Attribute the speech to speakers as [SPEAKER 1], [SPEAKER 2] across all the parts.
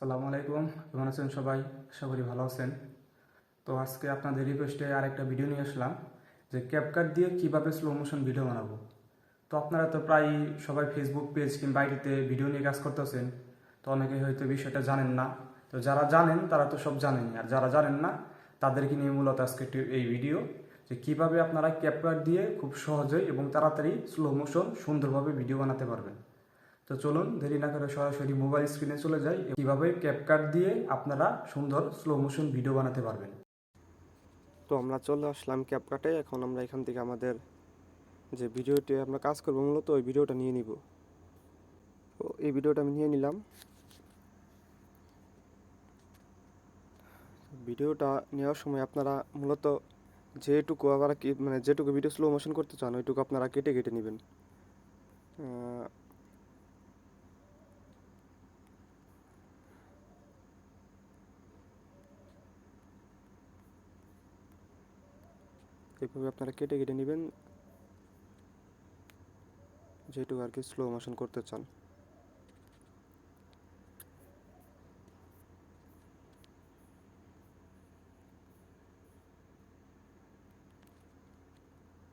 [SPEAKER 1] আসসালামু আলাইকুম। কেমন আছেন সবাই? আশা করি ভালো আছেন। তো আজকে আপনাদের রিকোয়েস্টে আরেকটা ভিডিও নিয়ে আসলাম, যে ক্যাপকাট দিয়ে কীভাবে স্লো মোশন ভিডিও বানাবো। তো আপনারা তো প্রায় সবাই ফেসবুক পেজ কিংবা আইডিতে ভিডিও নিয়ে কাজ করতেছেন, তো অনেকে হয়তো বিষয়টা জানেন না। তো যারা জানেন, তারা তো সব জানেনই। আর যারা জানেন না, তাদেরকে নিয়ে মূলত আজকে এই ভিডিও যে কীভাবে আপনারা ক্যাপকাট দিয়ে খুব সহজেই এবং তাড়াতাড়ি স্লো মোশন সুন্দরভাবে ভিডিও বানাতে পারবেন। তো চলুন দেরি না করে সরাসরি মোবাইল স্ক্রিনে চলে যাই কীভাবে ক্যাপকাট দিয়ে আপনারা সুন্দর স্লো মোশন ভিডিও বানাতে পারবেন।
[SPEAKER 2] তো আমরা চলে আসলাম ক্যাপকাটে এখন আমরা এখান থেকে আমাদের যে ভিডিওটি আমরা কাজ করব, মূলত ওই ভিডিওটা নিয়ে নিব। তো এই ভিডিওটা আমি নিয়ে নিলাম। ভিডিওটা নেওয়ার সময় আপনারা মূলত যেটুকু আবার কি মানে যেটুকু ভিডিও স্লো মোশন করতে চান, ওইটুকু আপনারা কেটে কেটে নেবেন। এইভাবে আপনারা কেটে কেটে নেবেন। যেটুকু আর কি স্লো মোশন করতে চান।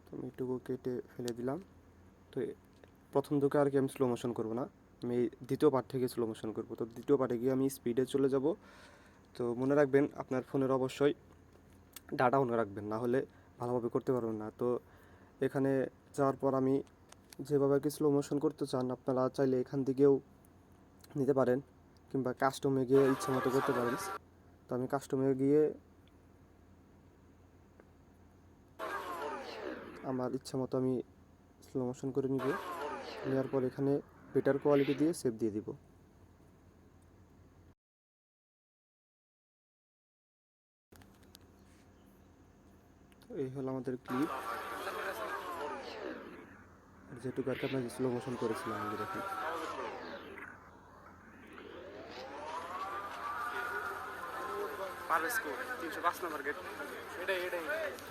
[SPEAKER 2] তো আমি এটুকু কেটে ফেলে দিলাম। তো প্রথম দুকে আর কি আমি স্লো মোশন করব না। আমি দ্বিতীয় পার্ট থেকে স্লো মোশন করব। তো দ্বিতীয় পার্টে গিয়ে আমি স্পিডে চলে যাব। তো মনে রাখবেন, আপনার ফোনের অবশ্যই ডাটা অন রাখবেন। না হলে ভালোভাবে করতে পারবেন না। তো এখানে যাওয়ার পর আমি যেভাবে আর কি স্লো মোশন করতে চান, আপনারা চাইলে এখান থেকেও নিতে পারেন কিংবা কাস্টমে গিয়ে ইচ্ছা মতো করতে পারেন। তো আমি কাস্টমে গিয়ে আমার ইচ্ছা মতো আমি স্লো মোশন করে নিব। নেওয়ার পর এখানে বেটার কোয়ালিটি দিয়ে সেভ দিয়ে দিব। এই হলো আমাদের ক্লিপ যেটুকু আর কি আপনার স্লো মোশন করেছিলাম আমি দেখুন।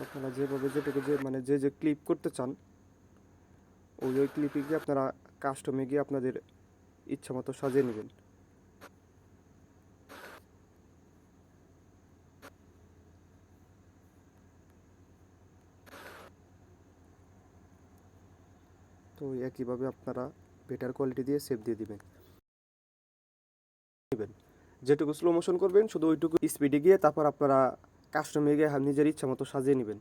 [SPEAKER 2] আপনারা যেভাবে যেটুকু যে মানে যে যে ক্লিপ করতে চান ওই ওই ক্লিপে গিয়ে আপনারা কাস্টমে গিয়ে আপনাদের ইচ্ছা মতো সাজিয়ে নেবেন। তো একইভাবে আপনারা বেটার কোয়ালিটি দিয়ে সেভ দিয়ে দিবেন। দিবেন। যেটুকু স্লো মোশন করবেন, শুধু ওইটুকু স্পিডে গিয়ে তারপর আপনারা কাস্টমে গিয়ে হা- নিজের ইচ্ছা মতো সাজিয়ে নেবেন।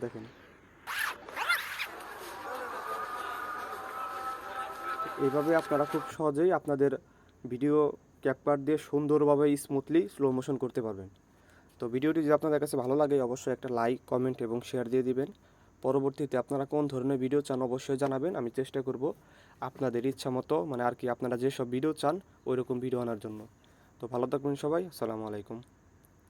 [SPEAKER 2] দেখেন। এইভাবে আপনারা খুব সহজেই আপনাদের ভিডিও ক্যাপকাট দিয়ে সুন্দরভাবে স্মুথলি স্লো মোশন করতে পারবেন। তো ভিডিওটি যদি আপনাদের কাছে ভালো লাগে, অবশ্যই একটা লাইক কমেন্ট এবং শেয়ার দিয়ে দিবেন। পরবর্তীতে আপনারা কোন ধরনের ভিডিও চান অবশ্যই জানাবেন, আমি চেষ্টা করব আপনাদের ইচ্ছা মতো মানে আর কি আপনারা যেসব ভিডিও চান ওই রকম ভিডিও আনার জন্য। তো ভালো থাকবেন সবাই, আসসালামু আলাইকুম।